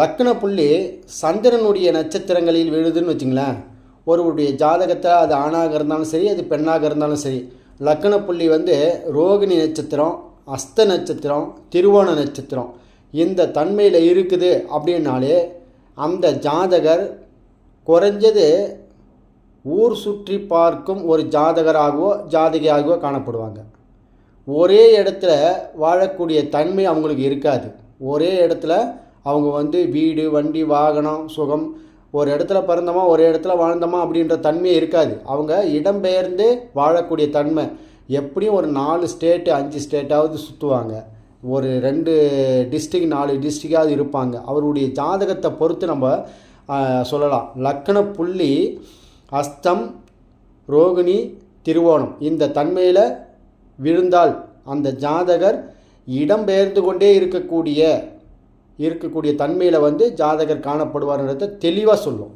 லக்ன புள்ளி சந்திரனுடைய நட்சத்திரங்களில் விழுதுன்னு வச்சுங்களேன். ஒருவருடைய ஜாதகத்தை அது ஆணாக இருந்தாலும் சரி அது பெண்ணாக இருந்தாலும் சரி லக்ன புள்ளி வந்து ரோகிணி நட்சத்திரம் அஸ்த நட்சத்திரம் திருவோண நட்சத்திரம். இந்த தன்மையில் இருக்குது அப்படின்னாலே அந்த ஜாதகர் குறைஞ்சது ஊர் சுற்றி பார்க்கும் ஒரு ஜாதகராகவோ ஜாதகியாகவோ காணப்படுவாங்க. ஒரே இடத்துல வாழக்கூடிய தன்மை அவங்களுக்கு இருக்காது. ஒரே இடத்துல அவங்க வந்து வீடு வண்டி வாகனம் சுகம் ஒரு இடத்துல பிறந்தோமா ஒரு இடத்துல வாழ்ந்தோமா அப்படின்ற தன்மையே இருக்காது. அவங்க இடம்பெயர்ந்து வாழக்கூடிய தன்மை. எப்படியும் ஒரு நாலு ஸ்டேட்டு அஞ்சு ஸ்டேட்டாவது சுற்றுவாங்க ஒரு ரெண்டு டிஸ்ட்ரிக் நாலு டிஸ்ட்ரிக்டாவது இருப்பாங்க. அவருடைய ஜாதகத்தை பொறுத்து நம்ம சொல்லலாம். லக்கண புள்ளி அஸ்தம் ரோகிணி திருவோணம். இந்த தன்மையில் விழுந்தால் அந்த ஜாதகர் இடம்பெயர்ந்து கொண்டே இருக்கக்கூடிய இருக்கக்கூடிய தன்மையில் வந்து ஜாதகர் காணப்படுவார்ன்றதை தெளிவாக சொல்லும்.